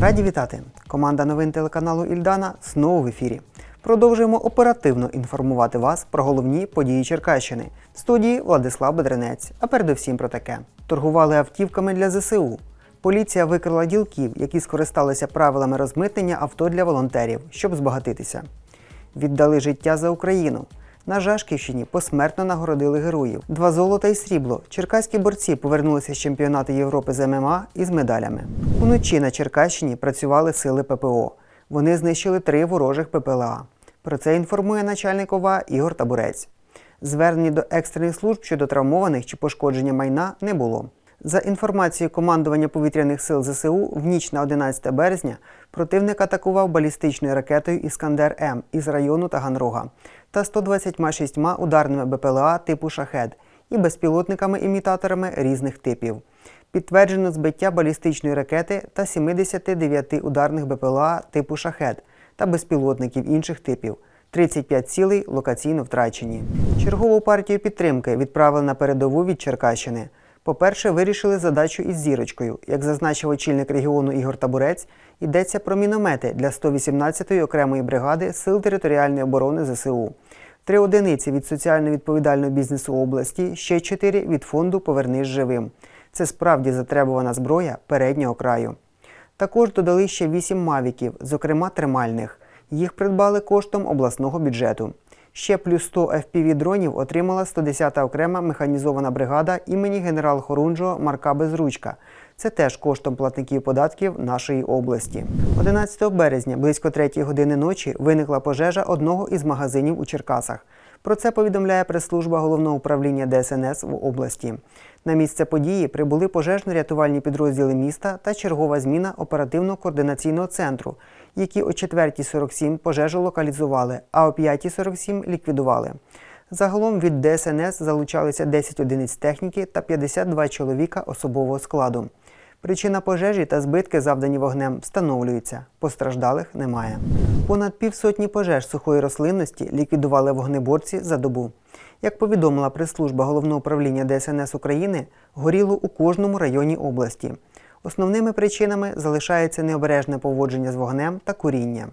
Раді вітати! Команда новин телеканалу Ільдана знову в ефірі. Продовжуємо оперативно інформувати вас про головні події Черкащини. В студії Владислав Бедренець. А передусім про таке: торгували автівками для ЗСУ. Поліція викрила ділків, які скористалися правилами розмитнення авто для волонтерів, щоб збагатитися. Віддали життя за Україну. На Жашківщині посмертно нагородили героїв. Два золота і срібло. Черкаські борці повернулися з чемпіонату Європи з ММА із медалями. Уночі на Черкащині працювали сили ППО. Вони знищили три ворожих ППЛА. Про це інформує начальник ОВА Ігор Табурець. Звернень до екстрених служб щодо травмованих чи пошкодження майна не було. За інформацією командування повітряних сил ЗСУ, в ніч на 11 березня противник атакував балістичною ракетою Іскандер М із району Таганрога та 126 ударними БПЛА типу Шахед і безпілотниками-імітаторами різних типів. Підтверджено збиття балістичної ракети та 79 ударних БПЛА типу Шахед та безпілотників інших типів. 35 цілей локаційно втрачені. Чергову партію підтримки відправили на передову від Черкащини. По-перше, вирішили задачу із зірочкою. Як зазначив очільник регіону Ігор Табурець, йдеться про міномети для 118-ї окремої бригади Сил територіальної оборони ЗСУ. Три одиниці від соціально відповідального бізнесу області, ще чотири від фонду Повернись живим. Це справді затребувана зброя переднього краю. Також додали ще вісім мавіків, зокрема тримальних. Їх придбали коштом обласного бюджету. Ще плюс 100 FPV-дронів отримала 110-та окрема механізована бригада імені генерал Хорунжо Марка Безручка. Це теж коштом платників податків нашої області. 11 березня, близько 3 години ночі, виникла пожежа одного із магазинів у Черкасах. Про це повідомляє прес-служба головного управління ДСНС в області. На місце події прибули пожежно-рятувальні підрозділи міста та чергова зміна оперативно-координаційного центру, які о 4.47 пожежу локалізували, а о 5.47 ліквідували. Загалом від ДСНС залучалися 10 одиниць техніки та 52 чоловіка особового складу. Причина пожежі та збитки, завдані вогнем, встановлюються. Постраждалих немає. Понад півсотні пожеж сухої рослинності ліквідували вогнеборці за добу. Як повідомила прес-служба головного управління ДСНС України, горіло у кожному районі області. Основними причинами залишається необережне поводження з вогнем та куріння.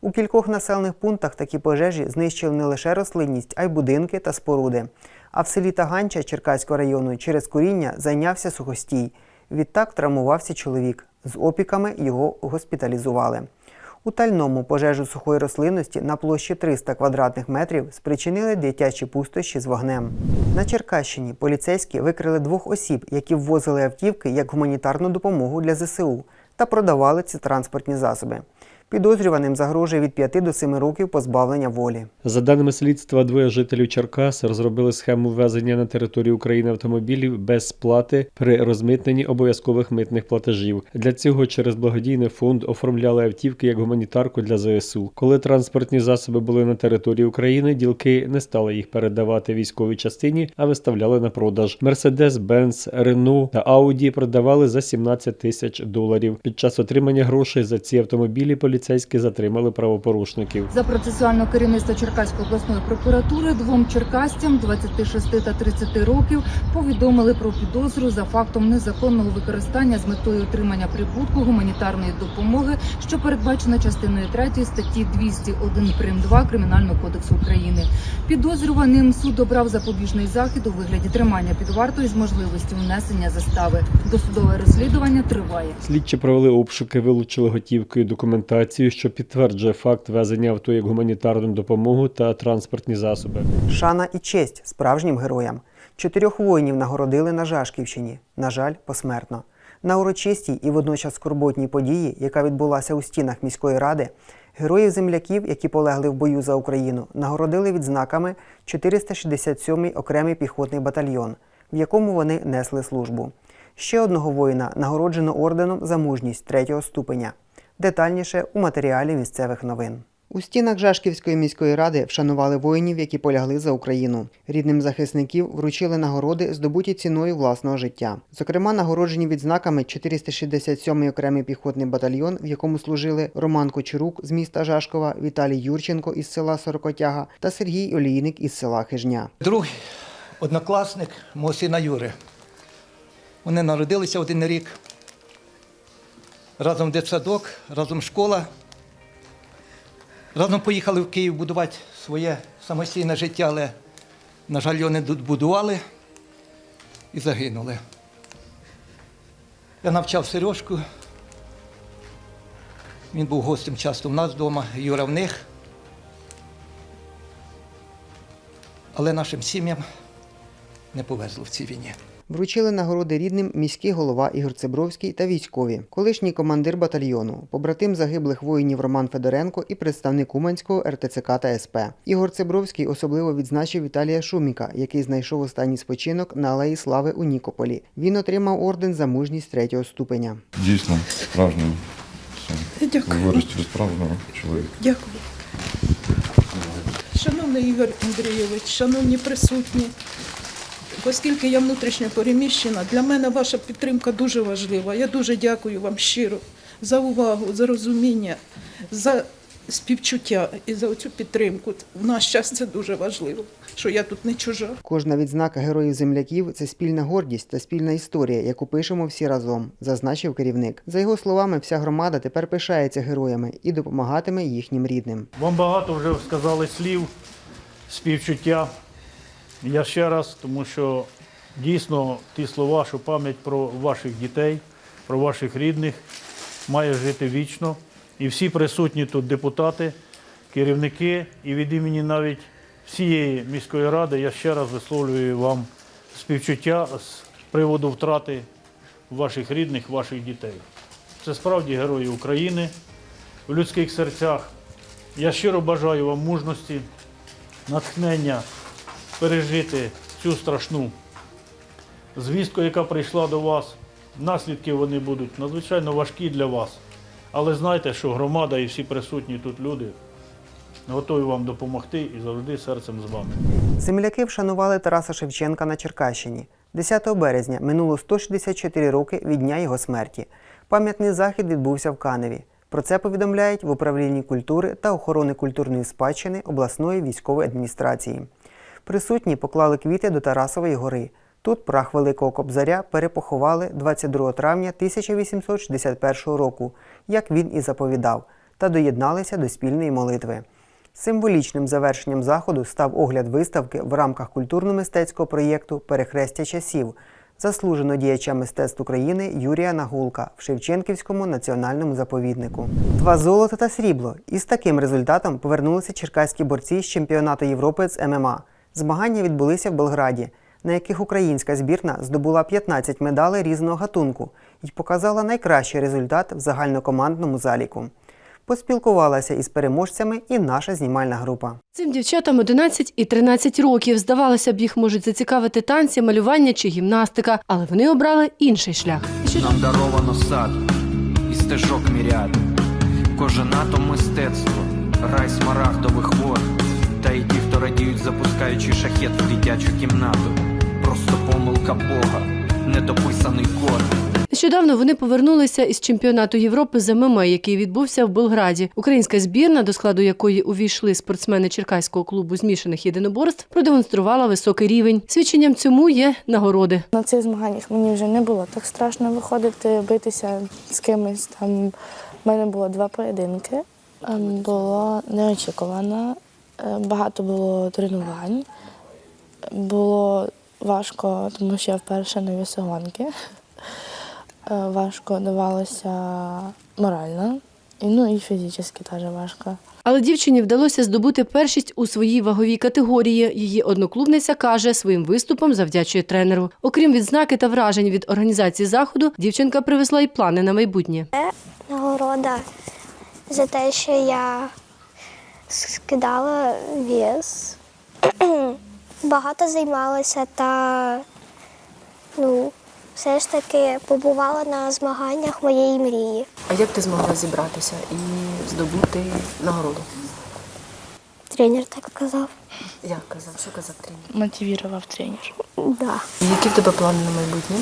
У кількох населених пунктах такі пожежі знищили не лише рослинність, а й будинки та споруди. А в селі Таганча Черкаського району через куріння зайнявся сухостій. Відтак травмувався чоловік. З опіками його госпіталізували. У Тальному пожежу сухої рослинності на площі 300 квадратних метрів спричинили дитячі пустощі з вогнем. На Черкащині поліцейські викрили двох осіб, які ввозили автівки як гуманітарну допомогу для ЗСУ та продавали ці транспортні засоби. Підозрюваним загрожує від 5 до 7 років позбавлення волі. За даними слідства, двоє жителів Черкас розробили схему ввезення на територію України автомобілів без сплати при розмитненні обов'язкових митних платежів. Для цього через благодійний фонд оформляли автівки як гуманітарку для ЗСУ. Коли транспортні засоби були на території України, ділки не стали їх передавати військовій частині, а виставляли на продаж. Мерседес, Бенц, Рено та Ауді продавали за 17 тисяч доларів. Під час отримання грошей за ці автомобілі поліцейські затримали правопорушників. За процесуального керівництва Черкаської обласної прокуратури двом черкасцям 26 та 30 років повідомили про підозру за фактом незаконного використання з метою отримання прибутку гуманітарної допомоги, що передбачено частиною 3 статті 201 прим. 2 Кримінального кодексу України. Підозрюваним суд обрав запобіжний захід у вигляді тримання під вартою з можливістю внесення застави. Досудове розслідування триває. Слідчі провели обшуки, вилучили готівку і документацію, що підтверджує факт везення авто як гуманітарну допомогу та транспортні засоби. Шана і честь справжнім героям. Чотирьох воїнів нагородили на Жашківщині, на жаль, посмертно. На урочистій і водночас скорботній події, яка відбулася у стінах міської ради, героїв земляків, які полегли в бою за Україну, нагородили відзнаками 467-й окремий піхотний батальйон, в якому вони несли службу. Ще одного воїна нагороджено орденом за мужність третього ступеня. Детальніше у матеріалі місцевих новин. У стінах Жашківської міської ради вшанували воїнів, які полягли за Україну. Рідним захисників вручили нагороди, здобуті ціною власного життя. Зокрема, нагороджені відзнаками 467-й окремий піхотний батальйон, в якому служили Роман Кочурук з міста Жашкова, Віталій Юрченко із села Сорокотяга та Сергій Олійник із села Хижня. Другий однокласник мого сина Юри. Вони народилися один рік. Разом дитсадок, разом школа. Разом поїхали в Київ будувати своє самостійне життя, але, на жаль, його не будували і загинули. Я навчав Сережку. Він був гостем часто в нас вдома, Юра в них. Але нашим сім'ям не повезло в цій війні. Вручили нагороди рідним міський голова Ігор Цебровський та військові, колишній командир батальйону, побратим загиблих воїнів Роман Федоренко і представник Уманського РТЦК та СП. Ігор Цебровський особливо відзначив Віталія Шуміка, який знайшов останній спочинок на Алеї Слави у Нікополі. Він отримав орден за мужність третього ступеня. Дійсно, справжній вирости справжнього чоловіка. Дякую. Шановний Ігор Андрійович, шановні присутні, оскільки я внутрішньо переміщена, для мене ваша підтримка дуже важлива. Я дуже дякую вам щиро за увагу, за розуміння, за співчуття і за цю підтримку. В наш час це дуже важливо, що я тут не чужа. Кожна відзнака героїв земляків це спільна гордість та спільна історія, яку пишемо всі разом, зазначив керівник. За його словами, вся громада тепер пишається героями і допомагатиме їхнім рідним. Вам багато вже сказали слів, співчуття. Я ще раз, тому що дійсно ті слова, що пам'ять про ваших дітей, про ваших рідних має жити вічно. І всі присутні тут депутати, керівники і від імені навіть всієї міської ради я ще раз висловлюю вам співчуття з приводу втрати ваших рідних, ваших дітей. Це справді герої України в людських серцях. Я щиро бажаю вам мужності, натхнення пережити цю страшну звістку, яка прийшла до вас. Наслідки вони будуть надзвичайно важкі для вас. Але знайте, що громада і всі присутні тут люди готові вам допомогти і завжди серцем з вами. Земляки вшанували Тараса Шевченка на Черкащині. 10 березня минуло 164 роки від дня його смерті. Пам'ятний захід відбувся в Каневі. Про це повідомляють в управлінні культури та охорони культурної спадщини обласної військової адміністрації. Присутні поклали квіти до Тарасової гори. Тут прах Великого Кобзаря перепоховали 22 травня 1861 року, як він і заповідав, та доєдналися до спільної молитви. Символічним завершенням заходу став огляд виставки в рамках культурно-мистецького проєкту Перехрестя часів заслуженого діяча мистецтв України Юрія Нагулка в Шевченківському національному заповіднику. Два золота та срібло. Із таким результатом повернулися черкаські борці з чемпіонату Європи з ММА. Змагання відбулися в Белграді, на яких українська збірна здобула 15 медалей різного гатунку і показала найкращий результат в загальнокомандному заліку. Поспілкувалася із переможцями і наша знімальна група. Цим дівчатам 11 і 13 років. Здавалося б, їх можуть зацікавити танці, малювання чи гімнастика, але вони обрали інший шлях. Нам даровано сад і стежок міряд. Кожен атом мистецтво, запускаючи шахет в дитячу кімнату. Просто помилка Бога, недописаний код. Нещодавно вони повернулися із чемпіонату Європи з ММА, який відбувся в Белграді. Українська збірна, до складу якої увійшли спортсмени Черкаського клубу змішаних єдиноборств, продемонструвала високий рівень. Свідченням цьому є нагороди. На цих змаганнях мені вже не було так страшно виходити, битися з кимось. Там в мене було два поєдинки. Ем, Було неочікувано, багато було тренувань. Було важко, тому що я вперше на вісогонки. Е, Важко давалося морально, ну і фізично теж важко. Але дівчині вдалося здобути першість у своїй ваговій категорії. Її одноклубниця каже, своїм виступом завдячує тренеру. Окрім відзнаки та вражень від організації заходу, дівчинка привезла й плани на майбутнє. нагорода за те, що я скидала вес. Багато займалася та ну, все ж таки побувала на змаганнях моєї мрії. А як ти змогла зібратися і здобути нагороду? Тренер так казав. Як казав, що казав тренер? Мотивував тренер. Да. Які в тебе плани на майбутнє?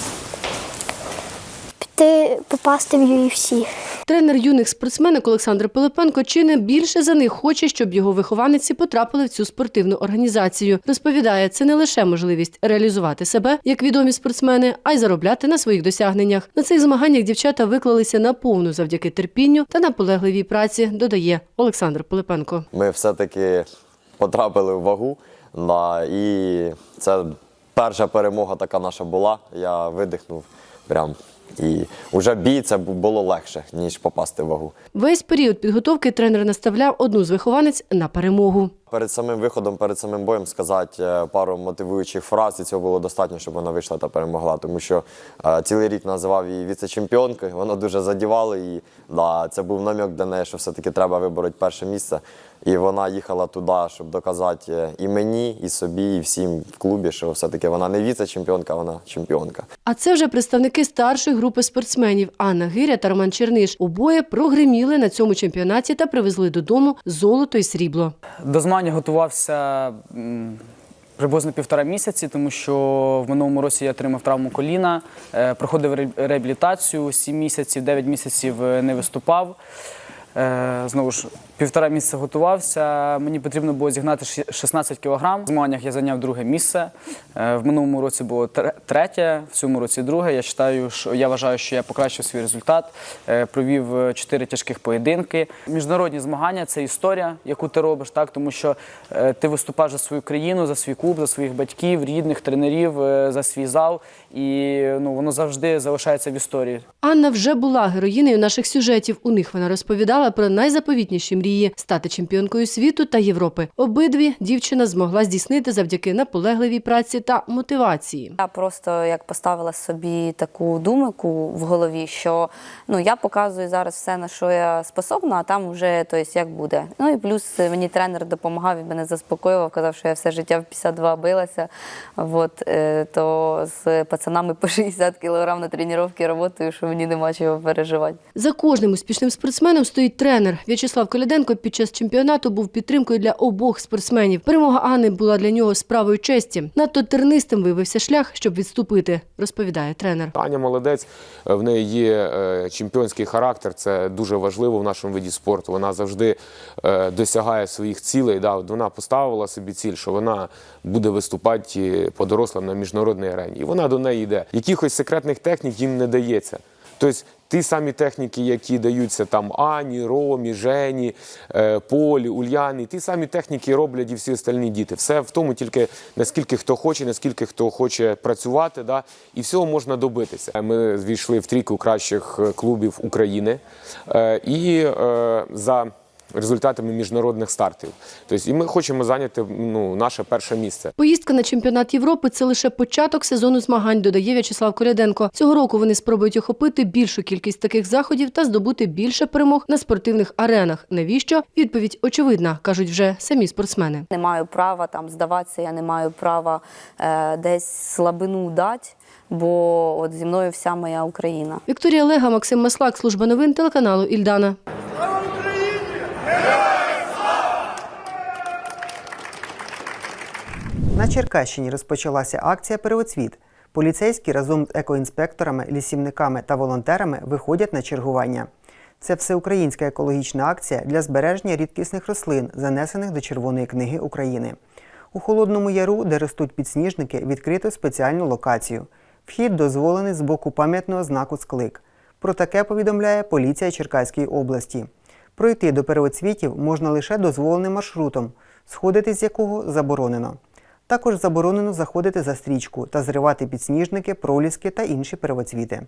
Піти попасти в UFC. Тренер юних спортсменок Олександр Пилипенко чи не більше за них хоче, щоб його вихованиці потрапили в цю спортивну організацію. Розповідає, це не лише можливість реалізувати себе як відомі спортсмени, а й заробляти на своїх досягненнях. На цих змаганнях дівчата виклалися наповну завдяки терпінню та наполегливій праці. Додає Олександр Пилипенко. Ми все-таки потрапили в вагу. Да, і це перша перемога така наша була. Я видихнув прям. І вже бій це було легше, ніж попасти в вагу. Весь період підготовки тренер наставляв одну з вихованець на перемогу. Перед самим виходом, перед самим боєм сказати е, пару мотивуючих фраз, і цього було достатньо, щоб вона вийшла та перемогла. Тому що е, цілий рік називав її віце-чемпіонкою, воно дуже задівало її. Да, це був намік для неї, що все-таки треба вибороти перше місце. І вона їхала туди, щоб доказати е, і мені, і собі, і всім в клубі, що все-таки вона не віце-чемпіонка, вона чемпіонка. А це вже представники старшої групи спортсменів Анна Гиря та Роман Черниш. Обоє прогриміли на цьому чемпіонаті та привезли додому золото і срібло. До змагань готувався приблизно півтора місяці, тому що в минулому році я отримав травму коліна, е, проходив реабілітацію 7 місяців, 9 місяців е, не виступав. Знову ж півтора місяця готувався. Мені потрібно було зігнати ші- 16 кілограм. В змаганнях я зайняв друге місце. Е, В минулому році було третє, в цьому році друге. Я вважаю, що я вважаю, що я покращив свій результат. Е, Провів е, чотири тяжких поєдинки. Міжнародні змагання це історія, яку ти робиш, так тому що ти виступаєш за свою країну, за свій клуб, за своїх батьків, рідних, тренерів, за свій зал, і ну воно завжди залишається в історії. Анна вже була героїнею наших сюжетів. У них вона розповідала про найзаповітніші мрії стати чемпіонкою світу та Європи. Обидві дівчина змогла здійснити завдяки наполегливій праці та мотивації. Я просто як поставила собі таку думку в голові, що ну я показую зараз все, на що я способна, а там вже то як буде. Ну і плюс мені тренер допомагав, він мене заспокоював, казав, що я все життя в 52 билася. Вот, е, то з пацанами по 60 кілограм на тренування працюю, що мені нема чого переживати. За кожним успішним спортсменом стоїть тренер. В'ячеслав Коляденко під час чемпіонату був підтримкою для обох спортсменів. Перемога Анни була для нього справою честі. Надто тернистим виявився шлях, щоб відступити, розповідає тренер. Аня молодець, е, в неї є е, чемпіонський характер. Це дуже важливо в нашому виді спорту. Вона завжди е, досягає своїх цілей. Да, вона поставила собі ціль, що вона буде виступати по дорослим на міжнародній арені. І вона до неї йде. Якихось секретних технік їм не дається. Тобто ті самі техніки, які даються там Ані, Ромі, Жені, е, Полі, Ульяні, ті самі техніки роблять і всі остальні діти. Все в тому тільки наскільки хто хоче, наскільки хто хоче працювати, да, і всього можна добитися. Ми війшли в трійку кращих е, клубів України е, і за результатами міжнародних стартів. Тобто, і ми хочемо зайняти ну, наше перше місце. Поїздка на чемпіонат Європи це лише початок сезону змагань, додає В'ячеслав Коляденко. Цього року вони спробують охопити більшу кількість таких заходів та здобути більше перемог на спортивних аренах. Навіщо? Відповідь очевидна, кажуть вже самі спортсмени. Не маю права там здаватися, я не маю права е, десь слабину дати, бо от зі мною вся моя Україна. Вікторія Лега, Максим Маслак, служба новин телеканалу Ільдана. На Черкащині розпочалася акція Первоцвіт. Поліцейські разом з екоінспекторами, лісівниками та волонтерами виходять на чергування. Це всеукраїнська екологічна акція для збереження рідкісних рослин, занесених до Червоної книги України. У Холодному Яру, де ростуть підсніжники, відкрито спеціальну локацію. Вхід дозволений з боку пам'ятного знаку Склик. Про таке повідомляє поліція Черкаської області. Пройти до первоцвітів можна лише дозволеним маршрутом, сходити з якого заборонено. Також заборонено заходити за стрічку та зривати підсніжники, проліски та інші первоцвіти.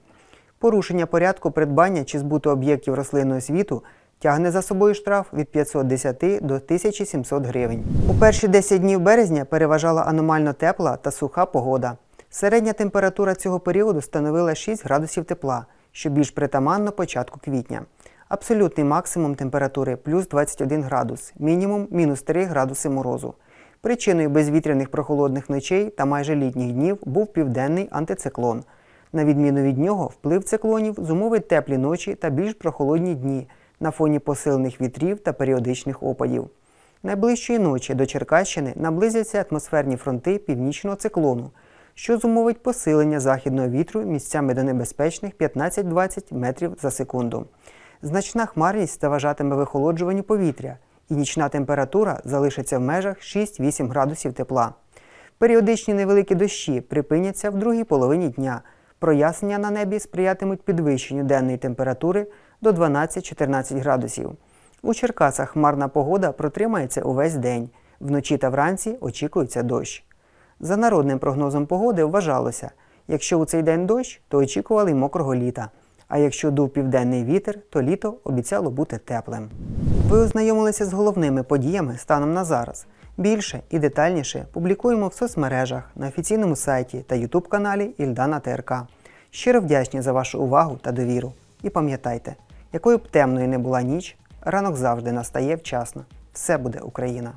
Порушення порядку придбання чи збуту об'єктів рослинного світу тягне за собою штраф від 510 до 1700 гривень. У перші 10 днів березня переважала аномально тепла та суха погода. Середня температура цього періоду становила 6 градусів тепла, що більш притаманно початку квітня. Абсолютний максимум температури плюс 21 градус, мінімум мінус 3 градуси морозу. Причиною безвітряних прохолодних ночей та майже літніх днів був південний антициклон. На відміну від нього, вплив циклонів зумовить теплі ночі та більш прохолодні дні на фоні посилених вітрів та періодичних опадів. Найближчої ночі до Черкащини наблизяться атмосферні фронти північного циклону, що зумовить посилення західного вітру місцями до небезпечних 15-20 метрів за секунду. Значна хмарність заважатиме вихолоджуванню повітря, і нічна температура залишиться в межах 6-8 градусів тепла. Періодичні невеликі дощі припиняться в другій половині дня. Прояснення на небі сприятимуть підвищенню денної температури до 12-14 градусів. У Черкасах хмарна погода протримається увесь день. Вночі та вранці очікується дощ. За народним прогнозом погоди вважалося, якщо у цей день дощ, то очікували й мокрого літа. А якщо дув південний вітер, то літо обіцяло бути теплим. Ви ознайомилися з головними подіями станом на зараз. Більше і детальніше публікуємо в соцмережах на офіційному сайті та ютуб каналі Ільдана ТРК. Щиро вдячні за вашу увагу та довіру. І пам'ятайте, якою б темною не була ніч, ранок завжди настає вчасно. Все буде Україна!